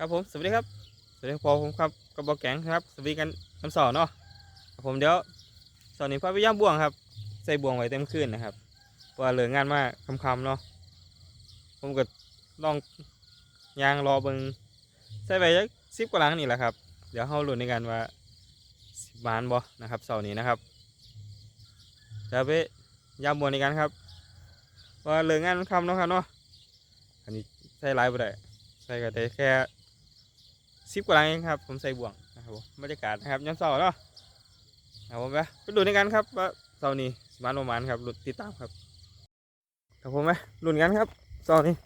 ครับผมสวัสดีครับสวัสดีพอผมครับกระบอกแกงครับสวัสดีกันน้ำสอนเนาะครับผมเดี๋ยวสอนนี้พาไปย่างบ่วงครับ ใส่บ่วงไว้เต็มคืนนะครับว่าเหลืองานมากคำๆเนาะผมก็ลองยางรอเบิงใส่ไปสักสิบกว่าหลังนี่แหละครับ เดี๋ยวเข้าลุ้นในกันว่าสิบบานบ่นะครับเสาร์นี้นะครับเดี๋ยวไปย่างบ่วงในกันครับ ว่าเหลืองานคำเนาะครับเนาะอันนี้ใส่หลายบ่ได้ใส่ก็ได้แค่ สิบกว่าลังเองครับ ผมใส่บ่วงนะครับผมบรรยากาศนะครับย้อนเสาร์เนาะครับผมไปไปดูในกันครับว่าเสาร์นี้สมานปรมาณครับลุ้นติดตามครับครับผมไปลุ้นกันครับเสาร์นี้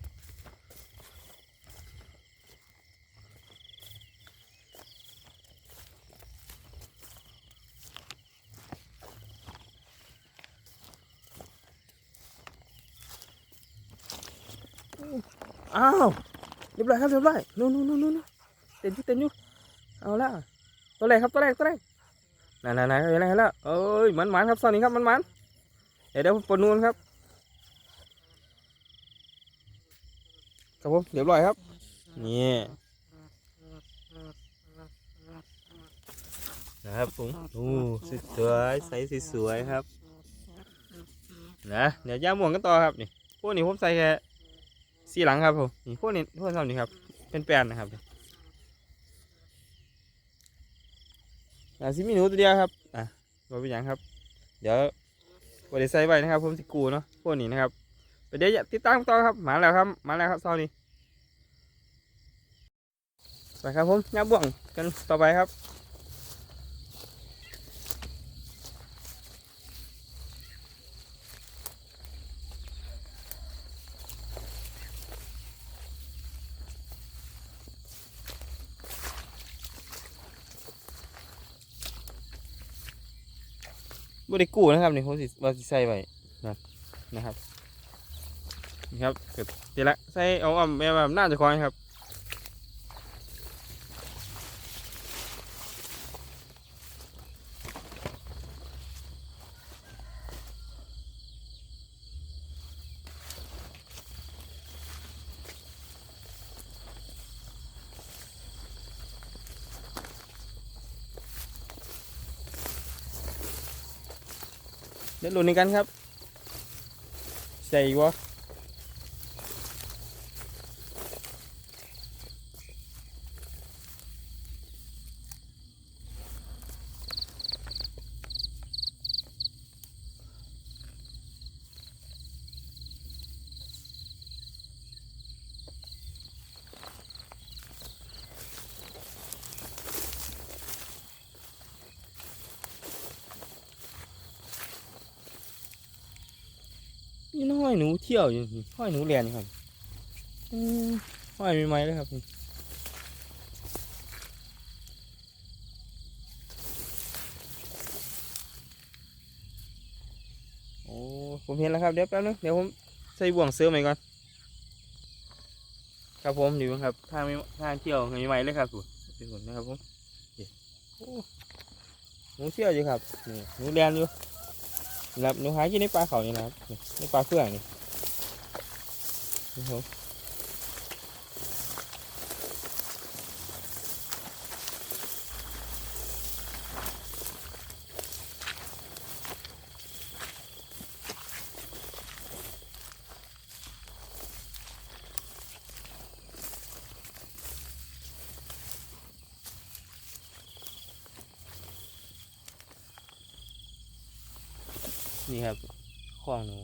อ้าวเรียบร้อยครับเรียบร้อยนู่นนู่นนู่นนู่น เต็มอยู่เต็มอยู่เอาละตัวแรกครับตัวแรกตัวแรกนั่นนั่นนั่นเห็นแล้วเห็นล้วเอ้ยมันมันครับเสาร์นี้ครับมันมันเดี๋ยวเดี๋ยวปนนูนครับครับผมเรียบร้อยครับนี่นะครับผมโอ้สวยใสสวยครับนะเดี๋ยวย่างม่วงกันต่อครับนี่พวกนี้ผมใส่แค่สี่หลังครับผมนี่พวกนี้พวกนี้ครับเป็นแปลนนะครับ อ่าซิมีหนูตัวเดียวครับอะว่าเป็นอย่างครับ เดี๋ยวบริใส่ไว้นะครับผมสิกูเนาะพวกนี้นะครับไปเดี๋ยวอย่าติดตามต่อครับมาแล้วครับมาแล้วครับซอนี้ไปครับผมย่าบ่วงกันต่อไปครับ บริกูนะครับนี่ผมสิว่าสิใส่ไว้นะนะครับนี่ครับเสร็จแล้วละใส่เอาอ่อมแม่แบบน่าจะคอยครับ เดี๋ยวลุ้นในกันครับใส่วะ อยหนูเที่ยวอยู่ห้อยหนูเรียนครับห้อยมีไม้เลยครับโอ้ผมเห็นแล้วครับเดี๋ยวแป๊บนึงเดี๋ยวผมใส่บ่วงเสื้อใหม่ก่อนครับผมอยู่ครับทางมีทางเที่ยวมีไม้เลยครับผมเป็นคนนะครับผมโอ้หนูเที่ยวอยู่ครับนี่หนูเรียนอยู่ ครับหนูหากินในปลาเขานี่นะครับนี่ในปลาเฟื่องนี่นะครับ นี่ครับข้องหนู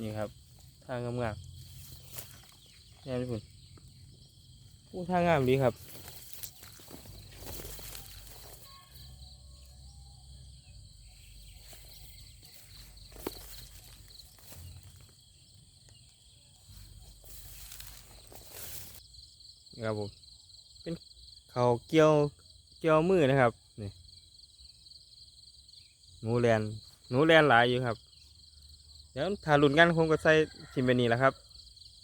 นี่ครับ ทางงามๆนี่พี่คุณโอ้ทางงามดีครับ ครับผมเป็นเขาเกี่ยวเกี่ยวมือนะครับนี่หนูแลนหนูแลนหลายอยู่ครับเดี๋ยวถ้าหลุนกันคงก็ใส่ทิมเบนี่แหละครับ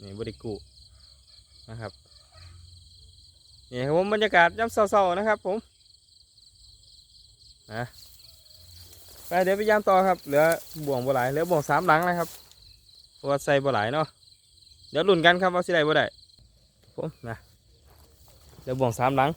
นี่บริกูนะครับนี่ครับผมบรรยากาศย่ำเศร้าๆนะครับ ผมนะไปเดี๋ยวไปยามต่อครับเหลือบ่วงบ่หลายเหลือบ่วงสามหลังนะครับเพราะว่าใส่บ่หลายเนาะเดี๋ยวลุ้นกันครับว่าสิได้บ่ได้ผมนะ เหลือบ่วงสามหลัง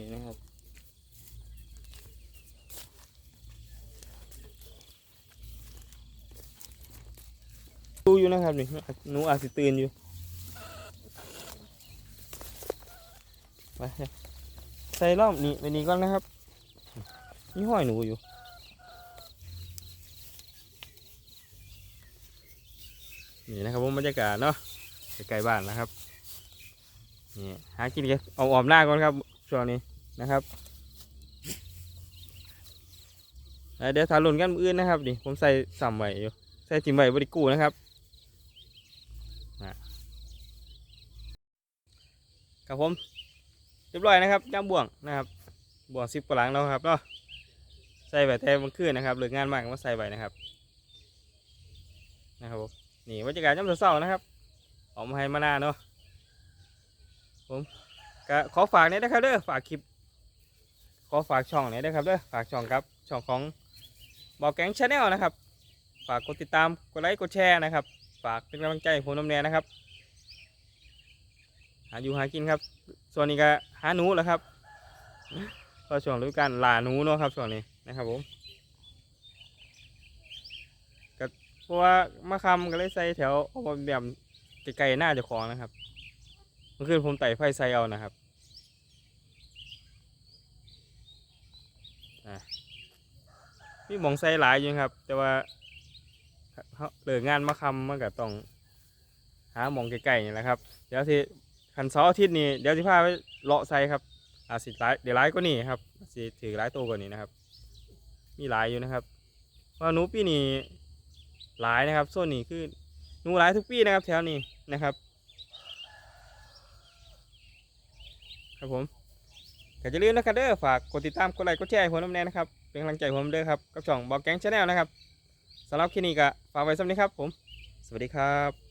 นี่นะครับ ดูอยู่นะครับนี่หนูอาจสิตื่นอยู่ไปใส่รอบนี้ไปนี้ก่อนนะครับนี่ห้อยหนูอยู่นี่นะครับผมบรรยากาศเนาะใกล้บ้านนะครับนี่หากินกันเอาออมหน้าก่อนครับ ช่วงนี้นะครับอ่าเดี๋ยวทารุนกันมืออื่นนะครับนี่ผมใส่สัมไว้อยู่ใส่จิมไว้บริกูนะครับนะครับผมเรียบร้อยนะครับย่างบ่วงนะครับบ่วงสิบกว่าหลังแล้วครับเนาะใส่ไว้แต่มันคืนนะครับเหลืองานมากก็มาใส่ไว้นะครับนะครับผมนี่บรรยากาศย่ำเศร้านะครับออกมาให้มาหน้าเนาะผม ก็ขอฝากเนี่ยนะครับเด้อฝากคลิป ขอฝากช่องเนี่ยนะครับเด้อฝากช่องครับช่องของบอกแก๊งชาแนลนะครับ ฝากกดติดตามกดไลค์กดแชร์นะครับ ฝากเป็นกำลังใจให้ผมน้ำแน่นะครับ หาอยู่หากินครับ ส่วนนี้ก็หาหนูแหละครับก็ช่วงฤดูกาลล่าหนูเนาะครับช่วงนี้นะครับผมก็เพราะว่ามาคำก็เลยใส่แถวเอาแบบไกลๆหน้าเจ้าของนะครับ มื่อคืนผมไต่ไฟไซเอานะครับอะมีหมองไซหลายอยู่ครับ แต่ว่าเขาเลิกงานมาคำมันก็ต้องหาหมองไกลๆนี่แหละครับ เดี๋ยวที่ขันเสาร์อาทิตย์นี้เดี๋ยวที่พาไปเลาะไซครับอาสิหลายเดี๋ยวหลายก็นี่ครับสิถือหลายตัวกว่านี้นะครับ มีหลายอยู่นะครับว่านูปีนี้หลายนะครับโซนนี้คือนูหลายทุกปีนะครับ แถวนี้นะครับ ครับผมก็อย่าลืมนะครับเด้อฝากกดติดตามกดไลค์กดแชร์ให้ผมน้ำแน่นะครับเป็นกำลังใจผมเด้อครับกับช่องบอกแก๊งชาแนลนะครับสำหรับคลิปนี้ก็ฝากไว้สำหรับนี้ครับผม สวัสดีครับ